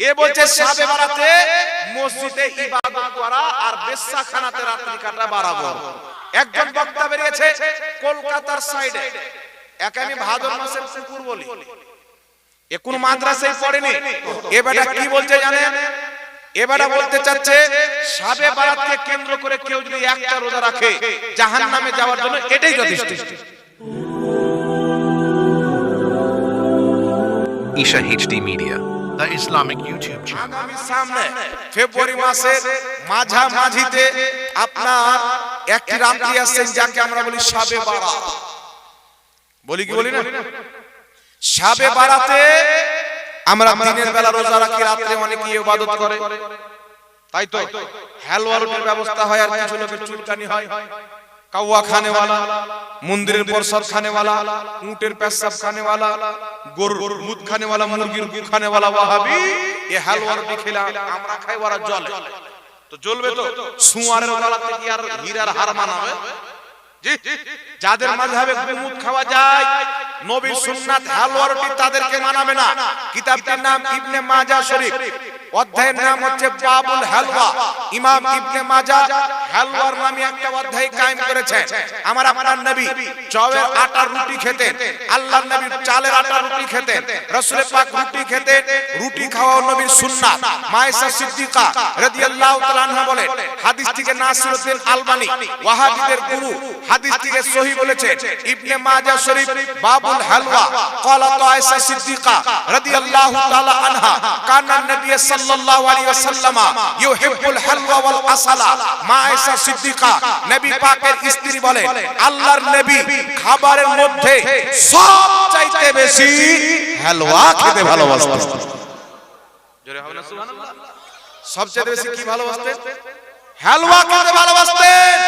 এ বলছে সাবে বারাতে মসজিদে ইবাদত করা আর বেশ্যাখানাতে রাত্রি কাটা বরাবর। একজন বক্তা বেরিয়েছে কলকাতার সাইডে একে আমি ভাদর মাসের পুকুর বলি। এ কোন মাদ্রাসায় পড়েনি। এবারটা কি বলছে জানেন? এবারে বলতে চাচ্ছে সাবে বারাতকে কেন্দ্র করে কেউ যদি একটা রোজা রাখে জাহান্নামে যাওয়ার জন্য এটাই যথেষ্ট। Isha HD Media. The Islamic YouTube channel. আগামী সামনে ফেব্রুয়ারি মাসের মাঝামাঝিতে আপনার একটি রাত্রি আসছেন যাকে আমরা বলি সাবে বারাত বলি কি বলি না? সাবে বারাতে আমরা দিনের বেলা রোজা রাখি রাত্রে অনেকে ইবাদত করে। তাই তো? হালুয়া রুটির ব্যবস্থা হয় আর কিছু লোকের চুলকানি হয়। খানেওয়ালা মন্দিরের প্রসাদ খানেওয়ালা উটের পেশাব খানেওয়ালা গরুর মুদ খানেওয়ালা মুরগির গু ওয়াহাবি এ হালুয়া রুটি আমরা খাই ওরা জলে। তো জ্বলবে তো সুয়ারের কি আর হীরার হার মানাবে? যাদের মাঝহাবে গুমুদ খাওয়া যায় নবীর সুন্নাত হালুয়া রুটি তাদেরকে মানাবে না। কিতাবটির নাম ইবনে মাজাহ শরীফ। অধ্যায়ের নাম হচ্ছে বাবুল হালুয়া ইমাম ইবনে মাজা হালুয়ার নামে একটা অধ্যায় কায়েম করেছে আমার আপনার নবী চওয়ের আটা রুটি খেতে আল্লাহর নবী চালের আটা রুটি খেতে রাসূল পাক রুটি খেতে রুটি খাওয়া নবীর সুন্নাত। মায়েশা সিদ্দিকা রাদিয়াল্লাহু তাআলা আনহা বলেন, হাদিস থেকে নাসিরউদ্দিন আলবানি, ওয়াহাবীদের গুরু, হাদিস থেকে সহি বলেছে ইবনে মাজা শরীফ বাবুল হালওয়া ক্বালাত আয়েশা সিদ্দিকা রাদিয়াল্লাহু তাআলা আনহা, কানা নবী আলাইহি ওয়াসাল্লাম ইউহিব্বুল হালওয়া ওয়াল আসালা। মা আয়েশা সিদ্দিকা, নবী পাকের স্ত্রী বলেন আল্লাহর নবী খাবারের মধ্যে সব চাইতে বেশি হালওয়া খেতে ভালোবাসতেন। জোরে হবে না, সুবহানাল্লাহ? সবচেয়ে বেশি কি ভালোবাসতেন? হালওয়া খেতে ভালোবাসতেন।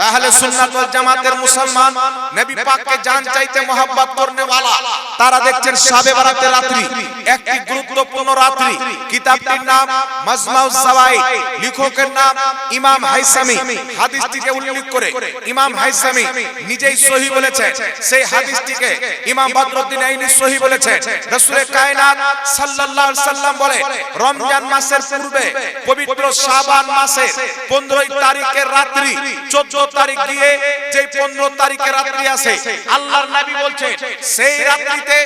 তাহলে সুন্নাত ওয়াল জামাতের মুসলমান নবী পাককে জান চাইতে mohabbat করনে वाला তারা দেখছেন শাবে বারাতের রাত্রি, একটি গুরুত্বপূর্ণ রাত্রি। কিতাবটির নাম মাজমাউজ জাওয়াইদ, লেখকের নাম ইমাম হাইসামি। হাদিসটিকে উল্লেখ করে ইমাম হাইসামি নিজেই সহি বলেছেন। সেই হাদিসটিকে ইমাম বদরুদ্দিন আইনি সহি বলেছেন। রাসূলের কায়নাত সাল্লাল্লাহু আলাইহি সাল্লাম বলে, রমজান মাসের পূর্বে পবিত্র শাবান মাসে 15 তারিখের রাত্রি 14 তারিখ গিয়ে যে 15 তারিখের রাত্রি আছে, আল্লাহর নবী বলছেন, সেই রাত্রিতে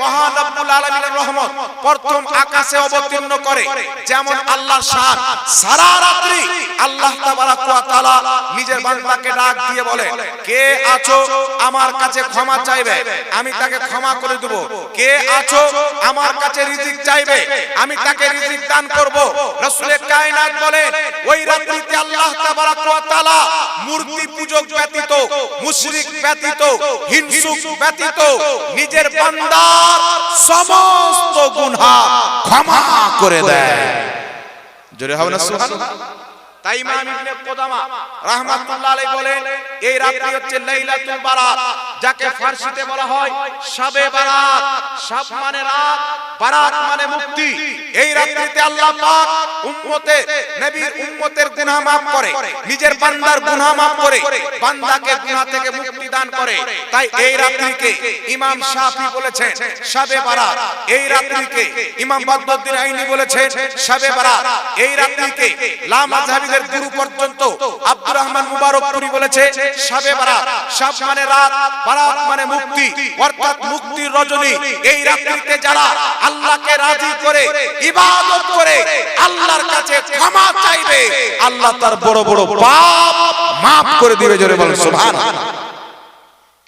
মহান রব্বুল আলামিনের রহমত প্রথম আকাশে অবতীর্ণ করে, যেমন আল্লাহ শান, সারা রাত্রি আল্লাহ তাআলা নিজের বান্দাকে ডাক দিয়ে বলে, কে আছো? আমার কাছে ক্ষমা চাইবে, আমি তাকে ক্ষমা করে দেব। কে আছো? আমার কাছে রিজিক চাইবে, আমি তাকে রিজিক দান করব। রাসূলের কায়নাত বলেন, ওই রাত্রিতে আল্লাহ তাবারাক মূর্তি পূজক ব্যতীত, মুশরিক ব্যতীত, হিংসুক ব্যতীত, নিজের বান্দার সমস্ত গুনাহ ক্ষমা করে দেয়। জোরে হবে না সুবহানাল্লাহ? তাই ইমাম ইবনে কুদামা রাহমাতুল্লাহ আলাইহি বলেন এই রাত্রি হচ্ছে লাইলাতুল বারাত যাকে ফারসিতে বলা হয় শাবে বারাত। শাব মানে রাত বারাত মানে মুক্তি। এই রাত্রিতে আল্লাহ পাক উম্মতে নবীর উম্মতের গুনাহ maaf করে নিজের বান্দার গুনাহ maaf করে বান্দাকে গুনাহ থেকে মুক্তি দান করে। তাই এই রাত্রিকে ইমাম শাফি বলেছেন শাবে বারাত। এই রাত্রিকে ইমাম বদরুদ্দিন আইনি বলেছেন শাবে বারাত এই রাত্রিকে লা মাযহাবিদের গুরু পর্যন্ত আব্দুর রহমান মুবারকপুরি বলেছে শাবে বারাত শাব মানে রাত, বারাত মানে মুক্তি। অর্থাৎ মুক্তির রজনী। এই রাত্রিতে যারা আল্লাহকে রাজি করে, ইবাদত করে, আল্লাহর কাছে ক্ষমা চাইবে, আল্লাহ তার বড় বড় পাপ maaf করে দিবে, জোরে বলেন, সুবহানাল্লাহ।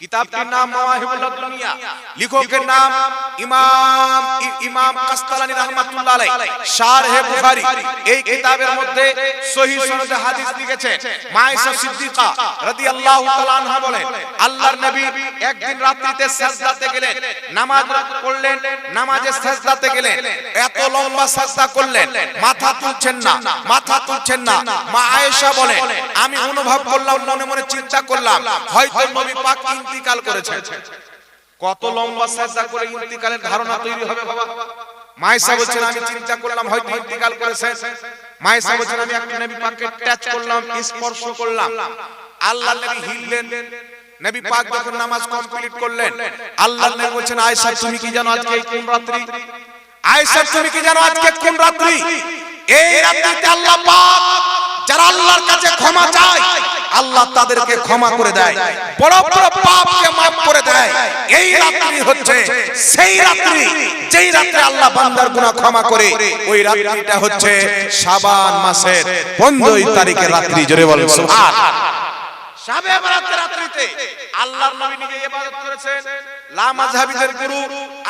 কিতাবটির নাম মাওয়াহিবুল দুনিয়া। লেখকের নাম ইমাম ইমাম কাস্তালানি রাহমাতুল্লাহ আলাইহি। শারহে বুখারী। এই কিতাবের মধ্যে সহিহ সনদে হাদিস লিখেছেন মায়েশা সিদ্দিকা রাদিয়াল্লাহু তাআলা আনহা বলেন আল্লাহর নবী একদিন রাত্রিতে সাজদাতে গেলেন নামাজ পড়লেন নামাজে সাজদাতে গেলেন এত লম্বা সাজদা করলেন মাথা তুলছেন না মাথা তুলছেন না মা আয়েশা বলেন আমি অনুভব করলাম মনে মনে চিন্তা করলাম হয়তো নবী পাক ইন্তিকাল করেছেন কত লম্বা সাজদা করে ইন্তিকালের ধারণা তৈরি হবে বাবা। মায়েশা বলছেন, আমি চিন্তা করলাম, হয়তো ইন্তিকাল করেছেন। মায়েশা বলছেন, আমি একটা নবী পাককে টাচ করলাম, স্পর্শ করলাম। আল্লাহ নবী হিললেন। নবী পাক যখন নামাজ কমপ্লিট করলেন আল্লাহ নবী বলছেন, আয়েশা, তুমি কি জানো আজকে কোন রাত্রি? আয়েশা, তুমি কি জানো আজকে কোন রাত্রি? এই রাত্রিতে আল্লাহ পাক, যারা আল্লাহর কাছে ক্ষমা চায় আল্লাহ তাদেরকে ক্ষমা করে দেয়। বড় বড় পাপকে মাফ করে দেয়। এই রাত্রি হচ্ছে, সেই রাত্রি যেই রাত্রে আল্লাহ বান্দার গুনাহ ক্ষমা করে, ওই রাত্রিটা হচ্ছে শাবান মাসের 15 তারিখের রাত্রি। জোরে বলেন, সুবহান। শাবে বরাতের রাত্রিতে আল্লাহর নবী নিজে ইবাদত করেছেন। লা মাযহাবিদের গুরু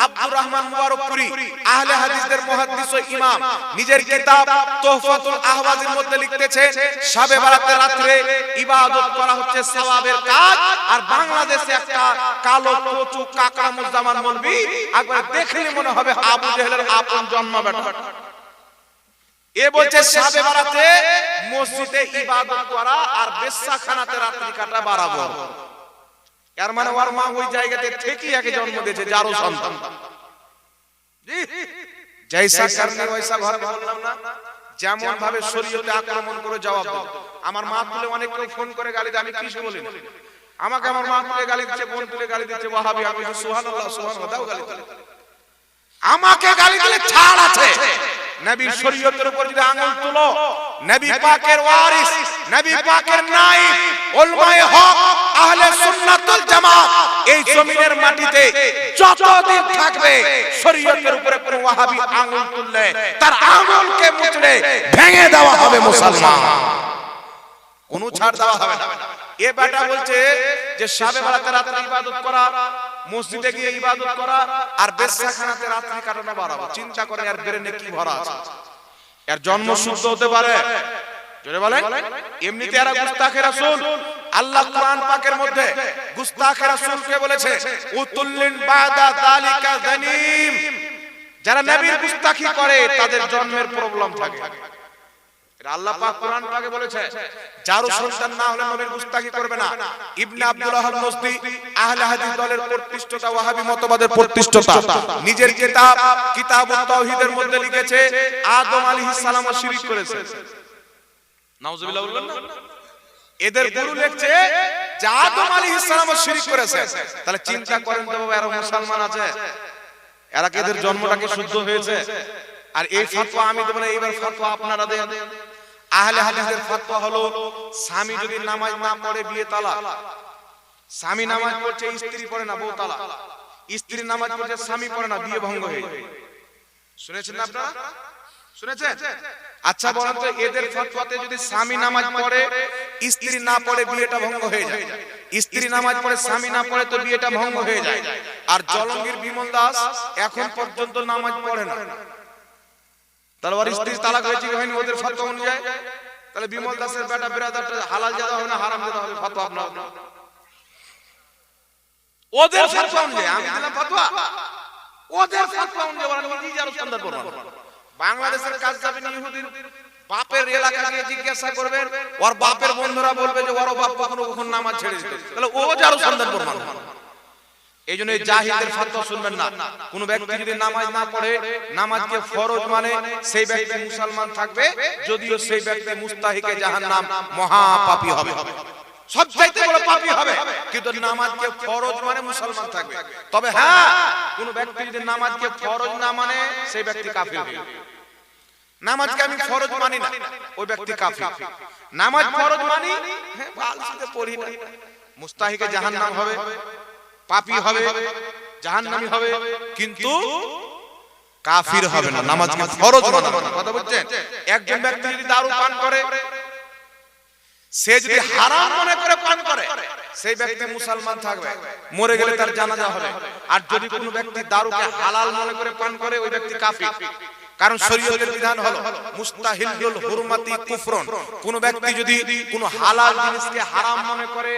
আব্দুর রহমান মুবারকপুরি, আহলে হাদিসদের মুহাদ্দিস ও ইমাম নিজের কিতাব তুহফাতুল আহওয়াজের মধ্যে লিখতেছেন শাবে বরাতের রাত্রে ইবাদত করা হচ্ছে সওয়াবের কাজ, আর বাংলাদেশে একটা কালো কচু কাকড়া মুজামান মলবি একবার দেখলে মনে হবে আবু জেহেলের আপন জন্ম বেটা এ বলছে সাবে বারাতে মসজিদে ইবাদত করা আর রাত্রি কাটা বরাবর। এর মানে ওর মা ওই জায়গাতে ঠিকই একে জন্ম দিয়েছে যারও সন্তান। জি জৈসা করনে ওইসা ঘর বললাম না। যেমন ভাবে শরীয়তে আক্রমণ করে জবাব দাও আমার মা তুলে অনেক ফোন করে গালি দেয় আমি কিছু বলি না আমাকে আমার মা তুলে গালি দিচ্ছে বোন তুলে গালি দিচ্ছে ওয়াহাবি আমি সুবহানাল্লাহ সুবহানাল্লাহ দাও গালি আমাকে গালি দিলে ছাড় আছে। নবীর শরীয়তের উপর যদি আঙ্গুল তুলো নবী পাকের ওয়ারিস নবী পাকের নাইব উলমায়ে হক আহলে সুন্নাতুল জামাত এই জমিনের মাটিতে যতদিন থাকবে শরীয়তের উপরে কোন ওয়াহাবি আঙ্গুল তুললে তার আঙ্গুলকে মুচড়ে ভেঙে দেওয়া হবে মুসলমান। কোন ছাড় দেওয়া হবে না। এ বেটা বলছে যে শাবে বারাতে রাত্রে ইবাদত করা মসজিদে গিয়ে ইবাদত করা আর বেশ্যাখানাতে রাত্রি কাটানো বাড়াবো চিন্তা করে আর ব্রেনে কি ভরা আছে? এর জন্ম শুদ্ধ হতে পারে। জোরে বলেন। এমনিতে এরা গুস্তাখে রাসূল। আল্লাহ কোরআন পাকের মধ্যে গুস্তাখে রাসূলকে বলেছে উতুল্লিন বাদা যালিকা যানিম যারা নবীর গুস্তাখি করে তাদের জন্মের প্রবলেম থাকে। এটা আল্লাহ পাক কোরআন পাকে বলেছে যারও সন্তান না হলে নবীর গুস্তাখি করবে না। ইবনে আব্দুল ওয়াহাব নসদি আহলে হাদিস দলের প্রতিষ্ঠতা ওয়াহাবি মতবাদের প্রতিষ্ঠতা। নিজের কিতাব কিতাবুত তাওহীদের মধ্যে লিখেছে আদম আলাইহিস সালামও শিরক করেছে। নাউজুবিল্লাহ বললেন না? এদের গুরু লিখছে যে আদম আলাইহিস সালামও শিরক করেছে। তাহলে চিন্তা করেন তো বাবা এরা মুসলমান আছে। এরা কি এদের জন্মটাকে শুদ্ধ হয়েছে? আর এই ফতোয়া আমি দেব না এইবার ফতোয়া আপনারা দেন। আহলে হাদিসের ফতোয়া হলো, স্বামী যদি নামাজ না পড়ে বিয়ে তালা স্বামী নামাজ পড়ছে, স্ত্রী পড়ে না বউ তালা স্ত্রী নামাজ পড়ছে, স্বামী পড়ে না, বিয়ে ভঙ্গ হয়ে শুনেছেন আপনারা? শুনেছেন? আচ্ছা বলেন তো এদের ফতোয়াতে যদি স্বামী নামাজ পড়ে, স্ত্রী না পড়ে বিয়েটা ভঙ্গ হয়ে যায়। স্ত্রী নামাজ পড়ে, স্বামী না পড়ে তো বিয়েটা ভঙ্গ হয়ে যায়। আর জলঙ্গির বিমল দাস এখন পর্যন্ত নামাজ পড়ে না। তাহলে ওর স্ত্রী তালাক হয়েছে হয়নি ওদের ফতোয়া অনুযায়ী? তাহলে বিমল দাসের বেটা বিরাদারটা হালাল জাদা হবে না হারাম জাদা হবে ফতোয়া আপনার। ওদের ফতোয়া অনুযায়ী আমি দিলাম ফতোয়া। ওদের ফতোয়া অনুযায়ী ওরা নিজেই আরও সন্ধান করবে বাংলাদেশের কাজ যাবেন ইহুদির বাপের এলাকা গিয়ে জিজ্ঞাসা করবেন ওর বাপের বন্ধুরা বলবে যে ওর বাপ কখনো কখনো নামাজ ছেড়ে দিত। তাহলে ও যে আরও সন্ধান করবে এই জন্য জাহিদের ফতোয়া শুনবেন না। কোন ব্যক্তি যদি নামাজ না পড়ে নামাজকে ফরজ মানে সেই ব্যক্তি মুসলমান থাকবে যদিও সেই ব্যক্তি মুস্তাহিকে জাহান্নাম মহাপাপী হবে। সবচাইতে বড় পাপী হবে। কিন্তু নামাজকে ফরজ মানে মুসলমান থাকবে। তবে হ্যাঁ কোন ব্যক্তি যদি নামাজকে ফরজ না মানে সেই ব্যক্তি কাফির হবে। নামাজকে আমি ফরজ মানি না ওই ব্যক্তি কাফির। নামাজ ফরজ মানি হ্যাঁ পড়ি না। মুস্তাহিকে জাহান্নাম হবে পাপী হবে জাহান্নামী হবে কিন্তু কাফির হবে না নামাজকে ফরজ মানা। কথা বুঝছেন? একজন ব্যক্তি যদি দারু পান করে সে যদি হারাম মনে করে পান করে সেই ব্যক্তি মুসলমান থাকবে। মরে গেলে তার জানাজা হবে। আর যদি কোনো ব্যক্তি দারুকে হালাল মনে করে পান করে ওই ব্যক্তি কাফির। কারণ শরীয়তের বিধান হলো মুস্তাহিলুল হুরমাতি কুফরন। কোন ব্যক্তি যদি কোন হালাল জিনিসকে হারাম মনে করে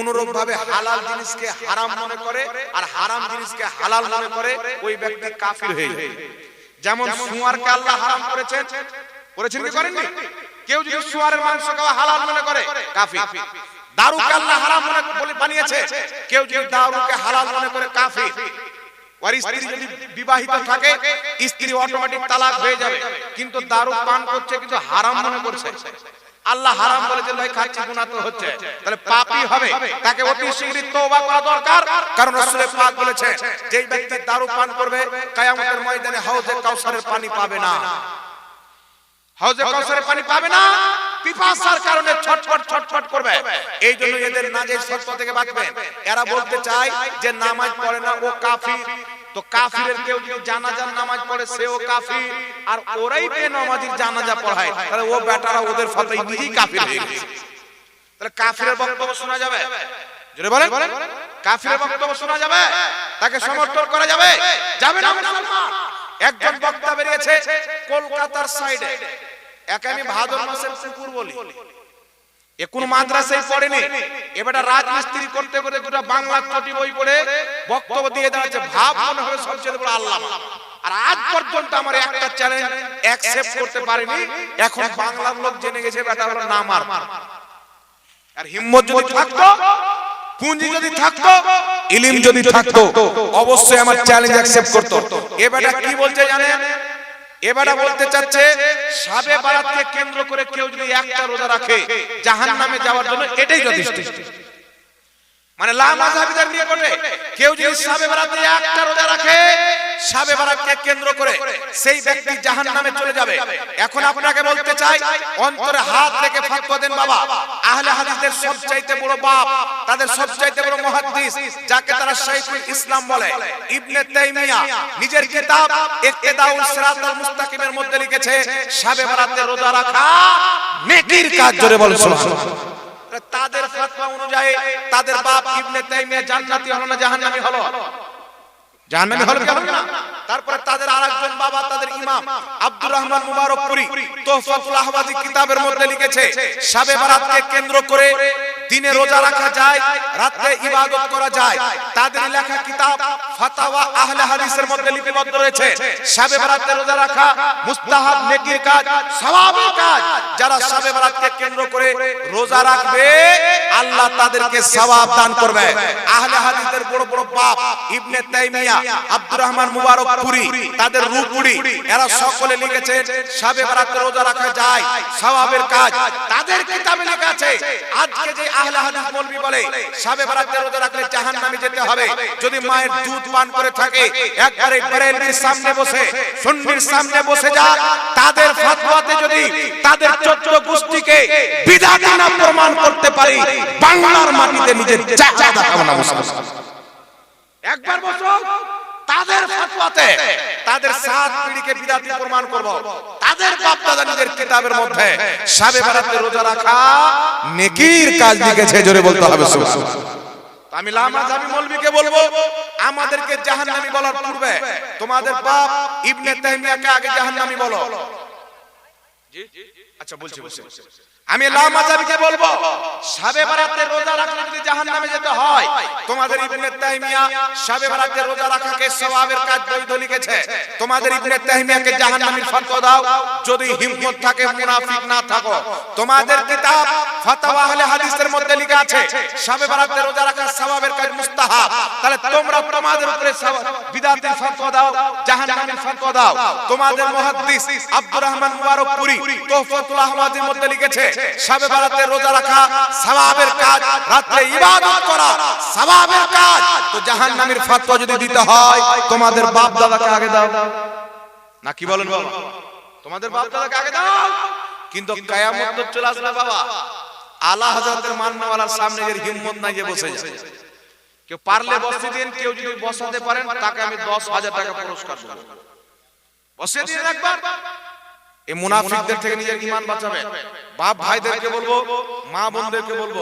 অনুরূপ ভাবে হালাল জিনিসকে হারাম মনে করে আর হারাম জিনিসকে হালাল মনে করে ওই ব্যক্তি কাফির হয়ে যায়। যেমন সুয়ারকে আল্লাহ হারাম করেছেন। করেছেন। কি করেননি? কেউ যদি সুয়ারের মাংস খাওয়া হালাল মনে করে কাফির। দারুকে আল্লাহ হারাম মনে বলে বানিয়েছে কেউ যদি দারুকে হালাল মনে করে কাফির। আর স্ত্রী যদি বিবাহিত থাকে স্ত্রী অটোমেটিক তালাক হয়ে যাবে। কিন্তু দারু পান করছে কিন্তু হারাম মনে করছে। আল্লাহ হারাম বলেছে ভাই খাচ্ছি গুনাহ তো হচ্ছে। তাহলে পাপী হবে। তাকে অতি শীঘ্র তওবা করা দরকার। কারণ রাসূল পাক বলেছেন যেই ব্যক্তি দারু পান করবে কায়ামতের ময়দানে হাউজে কাউসারের পানি পাবে না। হাউজে কাউসারের পানি পাবে না পিপাসার কারণে ছটফট ছটফট করবে। এই জন্য এদের নাজের সত্য থেকে বাঁচবেন। এরা বলতে চায় যে নামাজ পড়ে না ও কাফির। তো কাফিরের কেউ যদি জানাজার নামাজ পড়ে সেও কাফির। আর ওরাই বেনামাজির জানাজা পড়ায় তাহলে ও বেটারা ওদের ফতোয় নিজেই কাফির হয়ে গেছে। তাহলে কাফিরের বক্তব্য শোনা যাবে? জোরে বলেন। কাফিরের বক্তব্য শোনা যাবে? তাকে সমর্থন করা যাবে? যাবে। না মুসলমান? একজন বক্তা বেরিয়েছে কলকাতার সাইডে একে আমি ভাদর মাসের কুকুর বলি। এ কোন মাদ্রাসায় পড়েনি। এবারে রাজমিস্ত্রি করতে করতে দুটা বাংলা চটি বই পড়ে বক্তব্য দিয়ে দাঁড়াচ্ছে ভাব মনে হবে সবচেয়ে বড় আল্লাহ আর আজ পর্যন্ত আমার একটা চ্যালেঞ্জ অ্যাকসেপ্ট করতে পারেনি। এখন বাংলার লোক জেনে গেছে বেটা হলো নামার। আর হিম্মত যদি থাকতো পুঁজি যদি থাকতো ইলিম যদি থাকতো অবশ্যই আমার চ্যালেঞ্জ অ্যাকসেপ্ট করতো। এবারে কি বলছে জানেন? এবারে বলতে চাচ্ছে সাবে বারাতকে কেন্দ্র করে কেউ যদি একটা রোজা রাখে জাহান্নামে যাওয়ার জন্য এটাই যথেষ্ট। মানে লা মাযহাবিদের বলে কেউ যদি সাবে বারাতে একটা রোজা রাখে সাবে কেন্দ্র করে সেই ব্যক্তি চলে যাবে। এখন আপনাকে বলতে চাই, অন্তরে হাত রেখে দেন বাবা। আহলে সবচাইতে বড় বাপ, তাদের সবচাইতে বড় মুহাদ্দিস, যাকে তারা শাইখুল ইসলাম বলে। ইবনে তাইমিয়া নিজের কিতাব সিরাতাল মুস্তাকিমের মধ্যে লিখেছে রোজা রাখা নেকির কাজ, জোরে সুবহানাল্লাহ। তাদের ফতোয়া অনুযায়ী তাদের বাপ ইবনে তাইমিয়া জান্নাতি হলো না জাহান্নামী হলো? জাহান্নামী হলো কি হলো না তারপরে তাদের আরেকজন বাবা তাদের ইমাম আব্দুর রহমান মুবারকপুরি তোহফাতুল আহওয়াজি কিতাবের মধ্যে লিখেছে সাবে বারাতকে কেন্দ্র করে দিনে রোজা রাখা যায় রাতে ইবাদত করা যায়। তাদের লেখা কিতাব ফাতাওয়া আহলে হাদিসের মধ্যে লিপিবদ্ধ রয়েছে। শাবে বারাতে রোজা রাখা, মুস্তাহাব, নেকির কাজ, সওয়াবের কাজ। যারা শাবে বারাতকে কেন্দ্র করে রোজা রাখবে, আল্লাহ তাদেরকে সওয়াব দান করবে। আহলে হাদিসের বড় বড় বাপ, ইবনে তাইমিয়া আব্দুর রহমান মুবারকপুরি, তাদের রূপপুরি এরা সকলে লিখেছেন শাবে বারাতে রোজা রাখা যায়, সওয়াবের কাজ। তাদের কিতাবে লেখা আছে, আজকে যে আহলে হাদিস মৌলবি বলে শাবে বারাতে রোজা রাখলে জাহান্নামে যেতে হবে। যদি মায়ের দুধ পান করে থাকে, একবারে বেরেলভির সামনে বসে, সুন্নির সামনে বসে যা তাদের ফতোয়াতে যদি তাদের চোদ্দ গোষ্ঠীকে বিদাতি না প্রমাণ করতে পারি, বাংলার মাটিতে নিজের চাচা দেখাবো না মুসলমান একবার বসো। তাদের ফতোয়াতে তাদের সাত পিঢ়িকে বিদাতি প্রমাণ করব। তাদের বাপ দাদা নিজের কিতাবের মধ্যে শাবে বারাতে রোজা রাখা নেকির কাজ লিখেছে জোরে বলতে হবে সুবহানাল্লাহ। আমি লামা জামি মৌলবীকে বলব? আমাদেরকে জাহান্নামী বলার পূর্বে তোমাদের বাপ ইবনে তাইমিয়াকে আগে জাহান্নামী বলো। জি? আচ্ছা বলছি বলছি। আমি লামাজাবিকে বলব শাবে বারাতে রোজা রাখলে যদি জাহান্নামে যেতে হয় তোমাদের ইবনে তাইমিয়া শাবে বারাতে রোজা রাখাকে সওয়াবের কাজ বৈধ লিখেছে। তোমাদের ইবনে তাইমিয়াকে জাহান্নামীর ফতোয়া দাও যদি হিম্মত থাকে মুনাফিক না থাকো। তোমাদের কিতাব ফাতাওয়া আহলে হাদিসের মধ্যে লেখা আছে শাবে বারাতে রোজা রাখা সওয়াবের কাজ মুস্তাহাব। তাহলে তোমরা তোমাদের উপরে বিদাতের ফতোয়া দাও জাহান্নামের ফতোয়া দাও। তোমাদের মুহাদ্দিস আব্দুর রহমান মুবারকপুরি তোহফাতুল আহমাদের মধ্যে লিখেছে বারাতে রোজা রাখা সওয়াবের কাজ। রাতে ইবাদত করা সওয়াবের কাজ। তো জাহান্নামের ফতোয়া যদি দিতে হয় তোমাদের বাপ দাদাকে আগে দাও। না কি বলেন বাবা তোমাদের বাপ দাদাকে আগে দাও। কিন্তু কিয়ামত তো চলে আসবে বাবা। আলা হযরতের মান্নাওয়ালার সামনে এর হিম্মত নাই যে বসে যায়। কেউ পারলে বসে দিন কেউ যদি বসাতে পারেন তাকে আমি দশ হাজার টাকা পুরস্কার দেবো। বসে দিন একবার। এই মুনাফিকদের থেকে নিজের বাপ ভাইদেরকে বলব, মা বোনদেরকে বলব,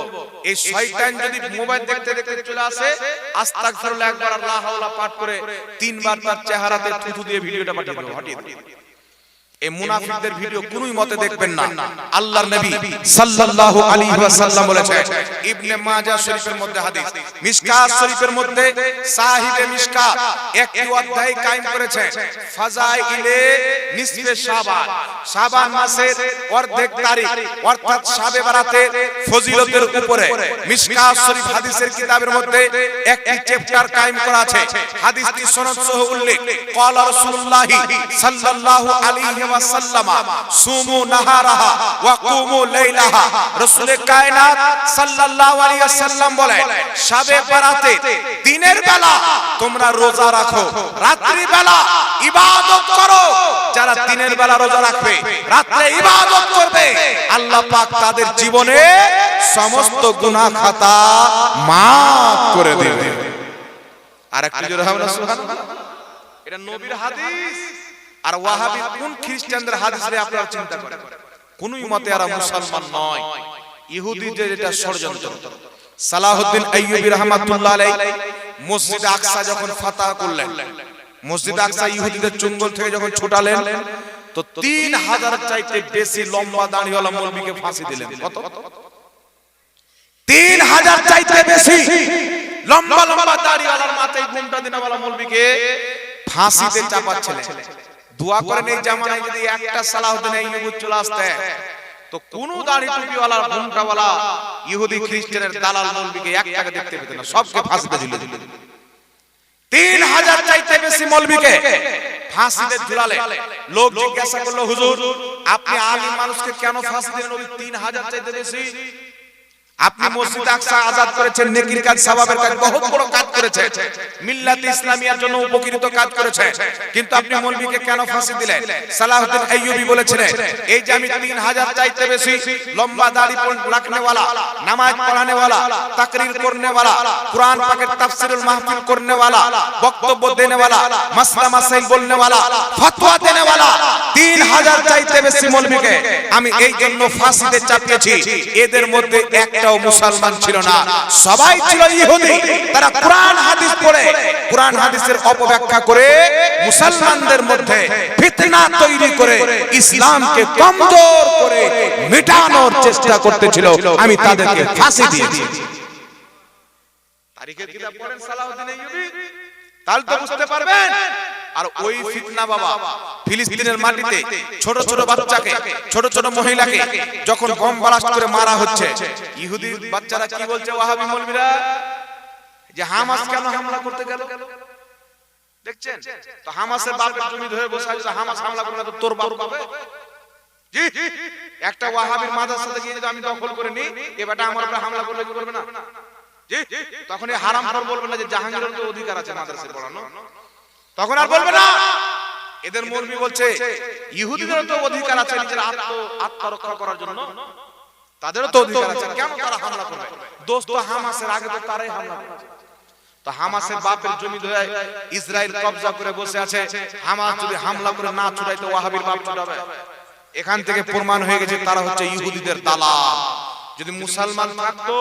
এই শয়তান যদি মোবাইল দেখতে দেখতে চলে আসে, আস্তাগফিরুল্লাহ একবার আল্লাহ হাওলা পাঠ করে তিনবার তার চেহারাতে থুতু দিয়ে ভিডিওটা পাঠিয়ে দাও হটিয়ে এই মুনাফিকদের ভিডিও কোনই মতে দেখবেন না। আল্লাহর নবী সাল্লাল্লাহু আলাইহি ওয়াসাল্লাম বলেছেন ইবনে মাজাহ শরীফের মধ্যে হাদিস মিশকাত শরীফের মধ্যে সাহিবে মিশকাত একটি অধ্যায় কায়েম করেছেন ফাজাইলে নিসফে শাবান। শাবান। মাসের অর্ধেক তারিখ অর্থাৎ শাবে বারাতে ফজিলতের উপরে। মিশকাত শরীফ হাদিসের কিতাবের মধ্যে একটি চ্যাপ্টার কায়েম করা আছে। হাদিসটি সনদ সহ উল্লেখ। ক্বালা রাসূলুল্লাহি সাল্লাল্লাহু আলাইহি দিনের বেলা তোমরা রোজা রাখো, রাত্রি বেলা ইবাদত করো। যারা দিনের বেলা রোজা রাখবে, রাত্রে ইবাদত করবে, আল্লাহ পাক তাদের জীবনে সমস্ত গুনাহ খাতা মাফ করে দেবে আর একটু জোরে হবে সুবহানাল্লাহ? এটা নবীর হাদিস। আর ওয়াহাবি কোন খ্রিস্টানদের হাদিস রে আপনারা চিন্তা করেন? কোন মতে এরা মুসলমান নয়। ইহুদিদের এটা ষড়যন্ত্র। সালাহুদ্দিন আইয়ুবী রাহমাতুল্লাহ আলাইহি মসজিদ আকসা যখন ফাতাহ করলেন, মসজিদ আকসা ইহুদিদের চুম্বল থেকে যখন ছুটালেন, তো তিন হাজার চাইতে বেশি লম্বা দাঁড়িওয়ালা মৌলবীকে ফাঁসি দিলেন। কত? তিন হাজার চাইতে বেশি লম্বা লম্বা দাড়িওয়ালার মাথায় ঘুমটা দিনাওয়ালা মৌলবীকে ফাঁসিতে চাপাচ্ছিলেন। দোয়া করেন, এই জামানায় যদি একটা সালাহুদ্দিন আইয়ুব চলে আসতে, তো কোন দাড়ি টুপিওয়ালা ঘুমটাওয়ালা ইহুদি খ্রিস্টানের দালাল মৌলবীকে এক টাকা দেখতে পেতেন না, সবকে ফাঁসিতে ঝুলে দিলেন তিন হাজার চাইতে বেশি মৌলবীকে ফাঁসিতে ঝুলালে, লোক জিজ্ঞাসা করল, হুজুর, আপনি আলিম মানুষকে কেন ফাঁসি দিলেন? ওই তিন হাজার চাইতে বেশি আপনি মসজিদ আকসা আজাদ করেছেন নেকির কাজ সওয়াবের কাজ বহুত বড় কাজ করেছে মিল্লাত ইসলামিয়ার জন্য উপকৃত কাজ করেছে কিন্তু আপনি মৌলবীকে কেন ফাঁসি দিলেন সালাহুদ্দিন আইয়ুবী বলেছিলেন এই যে আমি 3000 চাইতে বেশি লম্বা দাড়ি রাখনে वाला নামাজ পড়ানে वाला তাকরীর করনে वाला কুরআন পাকের তাফসীরুল মাহফিল করনে वाला বক্তব্য দেনে वाला মাসলা মাসাইল বলনে वाला ফতোয়া দেনে वाला 3000 চাইতে বেশি মৌলবীকে আমি এই জন্য ফাঁসিতে চাপিয়েছি এদের মধ্যে একটাও মুসলমান ছিল না। সবাই ছিল ইহুদি। তারা কোরআন, হাদিস পড়ে। কোরআন, হাদিসের অপব্যাখ্যা করে মুসলমানদের মধ্যে ফিতনা তৈরি করে ইসলামকে কমজোর করে মেটানোর চেষ্টা করতেছিল। আমি তাদেরকে ফাঁসি দিয়েছি। তারিখের কিতাব পড়েন সালাউদ্দিন আইয়ুবী? তাহলে তো বুঝতে পারবেন। আর ওই ফিতনা বাবা ফিলিস্তিনের মাটিতে ছোট ছোট বাচ্চাকে ছোট ছোট মহিলাকে যখন বম ব্লাস্ট করে মারা হচ্ছে ইহুদি বাচ্চারা কি বলছে ওয়াহাবি মৌলবীরা? যে হামাস কেন হামলা করতে গেল? দেখছেন? তো হামাসের বাপের জমি ধরে বসে আছে হামাস হামলা করলে তো তোর বাপ পাবে জি একটা ওয়াহাবির মাদ্রাসাতে গিয়ে যদি আমি দখল করে নি এবারটা আমার উপরে হামলা করলে কি করবে না? জি তখন হারাম বলবে না যে জাহাঙ্গীরের তো অধিকার আছে মাদ্রাসায় পড়ানো। তখন আর বলবে না। এদের মৌলবি বলছে ইহুদিদের তো অধিকার আছে নিজের আত্ম আত্মরক্ষা করার জন্য। তাদেরও তো অধিকার আছে। কেন তারা হামলা করবে? দোষ তো হামাসের আগে তো তারাই হামলা করেছে তো হামাসের বাপের জমি ধরে ইসরায়েল কবজা করে বসে আছে। হামাস যদি হামলা করে না ছুটাই তো ওয়াহাবির বাপ ছুটাবে। এখান থেকে প্রমাণ হয়ে গেছে তারা হচ্ছে ইহুদিদের দালাল। যদি মুসলমান থাকতো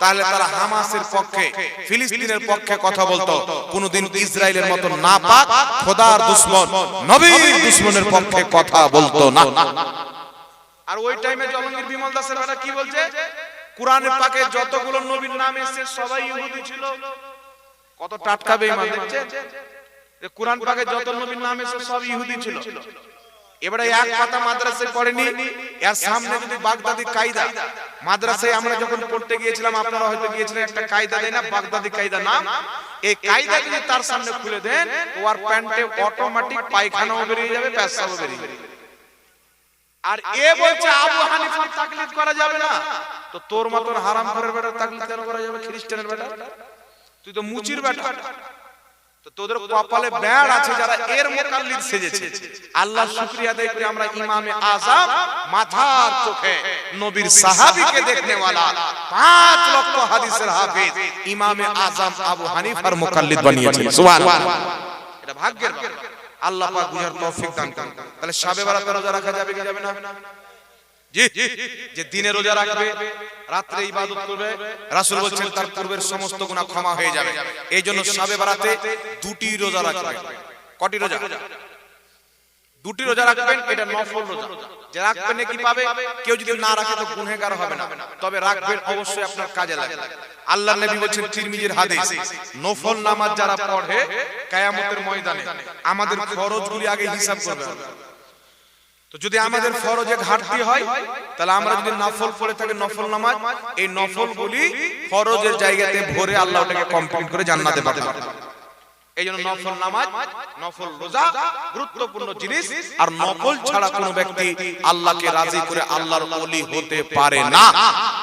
তাহলে তারা হামাসের পক্ষে ফিলিস্তিনের পক্ষে কথা বলতো। কোনদিন ইসরায়েলের মতো না পাক খোদার দুশ্মন নবীর দুশ্মনের পক্ষে কথা বলতো না। আর ওই টাইমে জলঙ্গির বিমল দাসের বেটা কি বলছে? কোরআনের পাকে যতগুলো নবীর নাম এসেছে সবাই ইহুদি ছিল। কত টাটকা বেঈমান দেখছেন? যে কোরআন পাকে যত নবীর নাম এসেছে সব ইহুদি ছিল। এবারে এক পাতা মাদ্রাসায় পড়েনি। এর সামনে যদি বাগদাদি কায়দা। মাদ্রাসায় আমরা যখন পড়তে গিয়েছিলাম আপনারা হয়তো গিয়েছিলেন একটা কায়দা দেয় না বাগদাদি কায়দা নাম। এই কায়দা যদি তার সামনে খুলে দেন ওর প্যান্টে অটোমেটিক পায়খানাও বেরিয়ে যাবে পেশাবও বেরিয়ে যাবে। আর এ বলছে আবু হানিফার তাকলিদ করা যাবে না। তো তোর মতন হারাম ঘরের বেটা তাকলিদ কেন করা যাবে? খ্রিস্টানের বেটা তুই তো মুচির বেটা। তো তোদের কপালে ব্যাড় আছে যারা এর মোকাল্লিদ সেজেছে। আল্লাহ শুকরিয়া দেয় করে আমরা ইমামে আজম মাথার চোখে নবীর সাহাবীকে দেখনে वाला পাঁচ লক্ষ হাদিসের হাফেজ ইমামে আজম আবু হানিফার মোকাল্লিদ বানিয়েছেন। সুবহানাল্লাহ। এটা ভাগ্যের ব্যাপার। আল্লাহ পাক বুঝার তৌফিক দান করুন। তাহলে শাবে বারাতে রোজা রাখা যাবে কি যাবে না? যে দিনে রোজা রাখবে, রাত্রে ইবাদত করবে, রাসূল তার পূর্বের সমস্ত গুনাহ ক্ষমা হয়ে যাবে। এই জন্য শাবে বারাতে দুটি রোজা রাখবে রোজা? দুটি রোজা রাখবেন, এটা নফল রোজা। যে রাখবেন কি পাবে, কেউ যদি না রাখে তো গুনহগার হবে না। তবে রাখবেন অবশ্যই আপনার কাজে লাগে আল্লাহর নবী বলেছেন তিরমিজির হাদিস, নফল নামাজ যারা পড়ে, কিয়ামতের ময়দানে আমাদের ফরজগুলি আগে হিসাব করবে। তো যদি আমাদের ফরজে ঘাটতি হয় তাহলে আমরা যদি নফল পড়ে থাকি নফল নামাজ এই নফলগুলি ফরজের জায়গাতে ভরে আল্লাহ ওটাকে কমপ্লিট করে জান্নাতে পাঠাবে এই জন্য নফল নামাজ নফল রোজা গুরুত্বপূর্ণ জিনিস আর নফল ছাড়া কোনো ব্যক্তি আল্লাহকে রাজি করে আল্লাহর ওলি হতে পারে না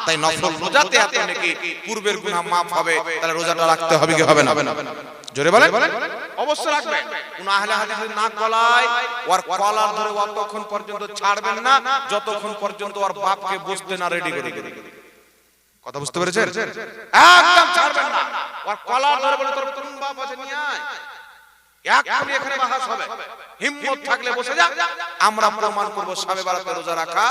তাই নফল রোজাতে এত নাকি পূর্বের গুনাহ মাফ হবে তাহলে রোজাটা রাখতে হবে কি হবে না জোরে বলেন। অবশ্যই রাখবেন। কোন আহলে হাদিস না কলায় ওর কলার ধরে অতক্ষণ পর্যন্ত ছাড়বেন না যতক্ষণ পর্যন্ত ওর বাপকে বসতে না রেডি করে। কথা বুঝতে পেরেছেন? একদম ছাড়বেন না। ওর কলার ধরে বলে তোর কোন বাপ আছে নিয়ে আয়। এখানে বাহাস হবে। হিম্মত থাকলে বসে যা। আমরা প্রমাণ করব সাবে বারাতে রোজা রাখা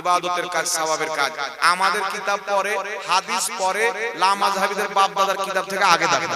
ইবাদতের কাজ সওয়াবের কাজ। আমাদের কিতাব পড়ে হাদিস পড়ে লামাজহাবিদের বাপ দাদার কিতাব থেকে আগে দাঁড়ায়